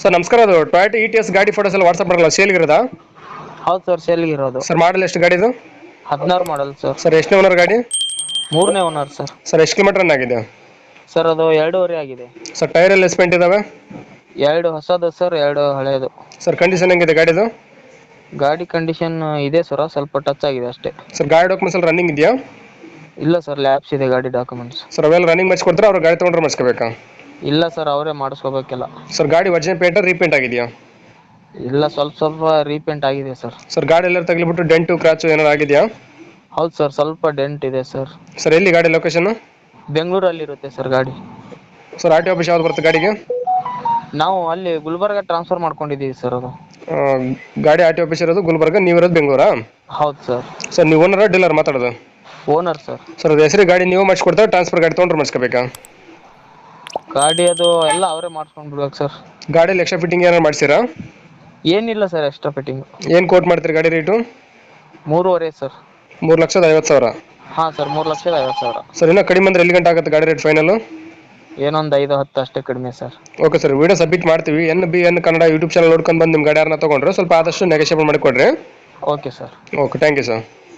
Sir ನಮಸ್ಕಾರ. ಅದು Toyota E T S ಗಾಡಿ ಫೋಟೋಸ್ ಎಲ್ಲ ವಾಟ್ಸಪ್ ಮಾಡಲ್ಲ ಸೇಲ್ಗಿರೋದಾ ಹೌದು ಸರ್ ಇರೋದು. ಸರ್ ಮಾಡಲ್ ಎಷ್ಟು ಗಾಡಿದು ಹದಿನಾರು ಮಾಡಲ್ ಸರ್. ಸರ್ ಎಷ್ಟನೇ ಓನರ್ ಗಾಡಿ? ಮೂರನೇ ಓನರ್ ಸರ್. ಸರ್ ಎಷ್ಟು ಕಿಲೋಮೀಟರ್ ರನ್ ಆಗಿದೆ? ಸರ್ ಅದು ಎರಡೂವರೆ ಆಗಿದೆ. ಸರ್ ಟೈರ್ ಎಲ್ಲ ಎಸ್ಪೆಂಟ್ ಇದಾವೆ? ಎರಡು ಹೊಸದು ಸರ್ ಎರಡು ಹಳೆಯದು ಸರ್ ಕಂಡೀಷನ್ ಹೆಂಗಿದೆ ಗಾಡಿದು? ಗಾಡಿ ಕಂಡೀಷನ್ ಇದೆ ಸರ್ ಸ್ವಲ್ಪ ಟಚ್ ಆಗಿದೆ ಅಷ್ಟೇ. ಸರ್ ಗಾಡಿ ಡಾಕ್ಯುಮೆಂಟ್ಸ್ ಎಲ್ಲ ರನ್ನಿಂಗ್ ಇದೆಯಾ? ಇಲ್ಲ ಸರ್ ಲ್ಯಾಬ್ಸ್ ಇದೆ ಗಾಡಿ ಡಾಕ್ಯುಮೆಂಟ್ಸ್ ಸರ್ ಅವೆಲ್ಲ ರನ್ನಿಂಗ್ ಮಾಡಿಸ್ಕೊಡ್ತಾರೆ? ಅವ್ರು ಗಾಡಿ ತೊಗೊಂಡ್ರೆ ಮಾಡಿಸ್ಕೋಬೇಕಾ? ಇಲ್ಲ ಸರ್ ಅವರೇ ಮಾಡಿಸ್ಕೋಬೇಕಿಲ್ಲ. ಸರ್ ಗಾಡಿ ಒರಿಜಿನಲ್ ಪೇಂಟ್ ರೀಪೇಂಟ್ ಆಗಿದೆಯಾ? ಇಲ್ಲ ಸ್ವಲ್ಪ ಸ್ವಲ್ಪ ರೀಪೇಂಟ್ ಆಗಿದೆ ಸರ್. ಸರ್ ಗಾಡಿ ಎಲ್ಲ ತಗಲಿಬಿಟ್ಟು ಡೆಂಟು ಕ್ರಾಚು ಏನಾರು ಆಗಿದೆಯಾ? ಹೌದು ಸರ್ ಸ್ವಲ್ಪ ಡೆಂಟ್ ಇದೆ ಸರ್. ಸರ್ ಎಲ್ಲಿ ಗಾಡಿ ಲೊಕೇಶನ್ ಬೆಂಗಳೂರಲ್ಲಿ ಇರುತ್ತೆ ಸರ್ ಗಾಡಿ. ಸರ್ ಆರ್ ಟಿ ಆಫೀಸ್ ಯಾವ್ದು ಬರುತ್ತೆ ಗಾಡಿಗೆ? ನಾವು ಅಲ್ಲಿ ಗುಲ್ಬರ್ಗ ಟ್ರಾನ್ಸ್ಫರ್ ಮಾಡ್ಕೊಂಡಿದ್ದೀವಿ ಸರ್ ಅದು. ಆ, ಗಾಡಿ ಆರ್ ಟಿ ಆಫೀಸ್ ಇರೋದು ಗುಲ್ಬರ್ಗ ನೀವು ಇರೋದು ಬೆಂಗಳೂರಾ? ಹೌದು ಸರ್. ಸರ್ ನೀವು ಓನರ ಡೀಲರ್ ಮಾತಾಡೋದು? Owner sir. ಸರ್ ಅದು ಹೆಸರು ಗಾಡಿ ನೀವು ಮಾಡಿಸ್ಕೊಡ್ತಾರೆ ಟ್ರಾನ್ಸ್ಫರ್ ಗಾಡಿ ತೊಗೊಂಡ್ರೆ ಮಾಡಿಸ್ಕೋಬೇಕಾ? ಗಾಡಿ ಅದು ಎಲ್ಲ ಅವರೇ ಮಾಡ್ಸ್ಕೊಂಡು ಬಿಡ್ಬೇಕು ಸರ್. ಗಾಡಿ ಎಕ್ಸ್ಟ್ರಾ ಫಿಟ್ಟಿಂಗ್ ಏನಾರು ಮಾಡ್ಸಿರಾ? ಏನಿಲ್ಲ ಸರ್ ಎಕ್ಸ್ಟ್ರಾ ಫಿಟ್ಟಿಂಗ್ ಏನು ಕೋಟ್ ಮಾಡ್ತೀರಿ ಗಾಡಿ ರೇಟು ಮೂರುವರೆ ಸರ್. ಮೂರು ಲಕ್ಷದ ಐವತ್ತು ಸಾವಿರ? ಹಾಂ ಸರ್ ಮೂರು ಲಕ್ಷದ ಐವತ್ತು ಸಾವಿರ. ಸರ್ ಇನ್ನೂ ಕಡಿಮೆ ಅಂದ್ರೆ ಎಲ್ಲಿ ಗಂಟೆ ಆಗುತ್ತೆ ಗಾಡಿ ರೇಟ್ ಫೈನಲ್ ಏನೊಂದು ಐದು ಹತ್ತು ಅಷ್ಟೇ ಕಡಿಮೆ sir. Okay sir video submit ಮಾಡ್ತೀವಿ. N B N Kannada YouTube channel ನೋಡ್ಕೊಂಡು ಬಂದು ನಿಮ್ಮ ಗಾಡಿ ಯಾರನ್ನ ತೊಗೊಂಡ್ರೆ ಸ್ವಲ್ಪ ಆದಷ್ಟು ನೆಗೋಷಿಯೇಬಲ್ ಮಾಡಿಕೊಡ್ರಿ. Okay sir okay thank you sir